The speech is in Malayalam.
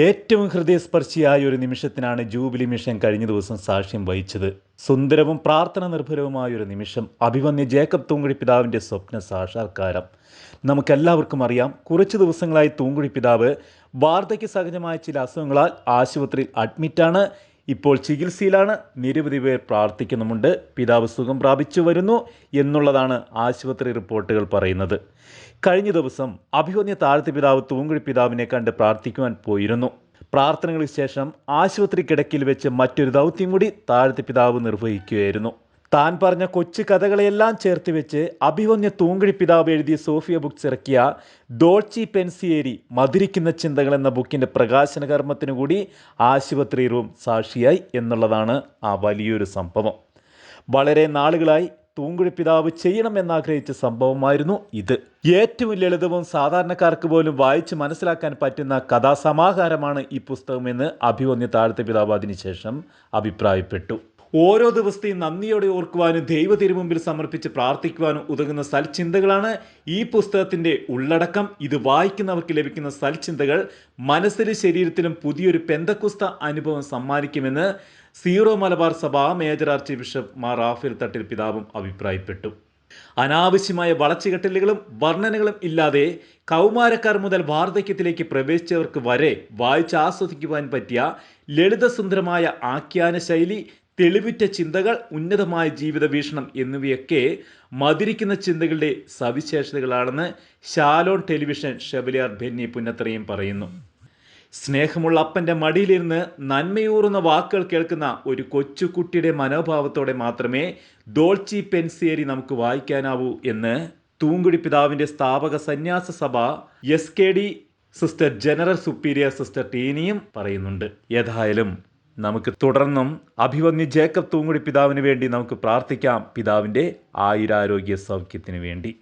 ഏറ്റവും ഹൃദയസ്പർശിയായ ഒരു നിമിഷത്തിനാണ് ജൂബിലി മിഷൻ കഴിഞ്ഞ ദിവസം സാക്ഷ്യം വഹിച്ചത്. സുന്ദരവും പ്രാർത്ഥന നിർഭരവുമായ ഒരു നിമിഷം. അഭിമന്യ ജേക്കബ് തൂങ്കുഴി പിതാവിന്റെ സ്വപ്ന സാക്ഷാത്കാരം. നമുക്കെല്ലാവർക്കും അറിയാം കുറച്ച് ദിവസങ്ങളായി തൂങ്കുഴി പിതാവ് വാർദ്ധക്യ സഹജമായ ചില അസുഖങ്ങളാൽ ആശുപത്രിയിൽ അഡ്മിറ്റാണ്. ഇപ്പോൾ ചികിത്സയിലാണ് നിരവധി പേർ പ്രാർത്ഥിക്കുന്നുമുണ്ട്. പിതാവ് സുഖം പ്രാപിച്ചു വരുന്നു എന്നുള്ളതാണ് ആശുപത്രി റിപ്പോർട്ടുകൾ പറയുന്നത്. കഴിഞ്ഞ ദിവസം അഭിമന്യ താഴ്ത്തി പിതാവ് തൂങ്കുഴി പിതാവിനെ കണ്ട് പ്രാർത്ഥിക്കുവാൻ പോയിരുന്നു. പ്രാർത്ഥനകൾക്ക് ശേഷം ആശുപത്രി കിടക്കിൽ വെച്ച് മറ്റൊരു ദൗത്യം കൂടി താഴ്ത്തി പിതാവ് നിർവഹിക്കുകയായിരുന്നു. താൻ പറഞ്ഞ കൊച്ചു കഥകളെല്ലാം ചേർത്ത് വെച്ച് അഭിവന്യ തൂങ്കുഴി പിതാവ് എഴുതിയ സോഫിയ ബുക്സ് ഇറക്കിയ ഡോൾച്ചി പെൻസിയേരി മധുരിക്കുന്ന ചിന്തകൾ എന്ന ബുക്കിന്റെ പ്രകാശന കർമ്മത്തിനു കൂടി ആശുപത്രി റൂം സാക്ഷിയായി എന്നുള്ളതാണ് ആ വലിയൊരു സംഭവം. വളരെ നാളുകളായി തൂങ്കുഴി പിതാവ് ചെയ്യണമെന്നാഗ്രഹിച്ച സംഭവമായിരുന്നു ഇത്. ഏറ്റവും ലളിതവും സാധാരണക്കാർക്ക് പോലും വായിച്ച് മനസ്സിലാക്കാൻ പറ്റുന്ന കഥാസമാഹാരമാണ് ഈ പുസ്തകമെന്ന് അഭിവന്യ താഴത്തെ പിതാവ് അതിനുശേഷം അഭിപ്രായപ്പെട്ടു. ഓരോ ദിവസത്തെയും നന്ദിയോടെ ഓർക്കുവാനും ദൈവ തിരുമുമ്പിൽ സമർപ്പിച്ച് പ്രാർത്ഥിക്കുവാനും ഉതകുന്ന സൽചിന്തകളാണ് ഈ പുസ്തകത്തിന്റെ ഉള്ളടക്കം. ഇത് വായിക്കുന്നവർക്ക് ലഭിക്കുന്ന സൽചിന്തകൾ മനസ്സിലും ശരീരത്തിലും പുതിയൊരു പെന്തക്കുസ്ത അനുഭവം സമ്മാനിക്കുമെന്ന് സീറോ മലബാർ സഭ major archbishop Mar Raphael Thattil പിതാവും അഭിപ്രായപ്പെട്ടു. അനാവശ്യമായ വളച്ചുകെട്ടലുകളും വർണനകളും ഇല്ലാതെ കൗമാരക്കാർ മുതൽ വാർദ്ധക്യത്തിലേക്ക് പ്രവേശിച്ചവർക്ക് വരെ വായിച്ച് ആസ്വദിക്കുവാൻ പറ്റിയ ലളിതസുന്ദരമായ ആഖ്യാന ശൈലി തെളിവുറ്റ ചിന്തകൾ ഉന്നതമായ ജീവിത വീക്ഷണം എന്നിവയൊക്കെ മതിരിക്കുന്ന ചിന്തകളുടെ സവിശേഷതകളാണെന്ന് ഷാലോൺ ടെലിവിഷൻ ഷെബലിയാർ ബെന്നി പുന്നത്രയും പറയുന്നു. സ്നേഹമുള്ള അപ്പന്റെ മടിയിലിരുന്ന് നന്മയൂറുന്ന വാക്കുകൾ കേൾക്കുന്ന ഒരു കൊച്ചുകുട്ടിയുടെ മനോഭാവത്തോടെ മാത്രമേ ഡോൾച്ചി പെൻസിയേരി നമുക്ക് വായിക്കാനാവൂ എന്ന് തൂങ്കുടി പിതാവിന്റെ സ്ഥാപക സന്യാസ സഭ S K D sister general superior sister ടീനിയും പറയുന്നുണ്ട്. ഏതായാലും നമുക്ക് തുടർന്നും അഭിവന്യ ജേക്കബ് തൂങ്കുടി പിതാവിന് വേണ്ടി നമുക്ക് പ്രാർത്ഥിക്കാം. പിതാവിന്റെ ആയുരാരോഗ്യ സൗഖ്യത്തിന് വേണ്ടി.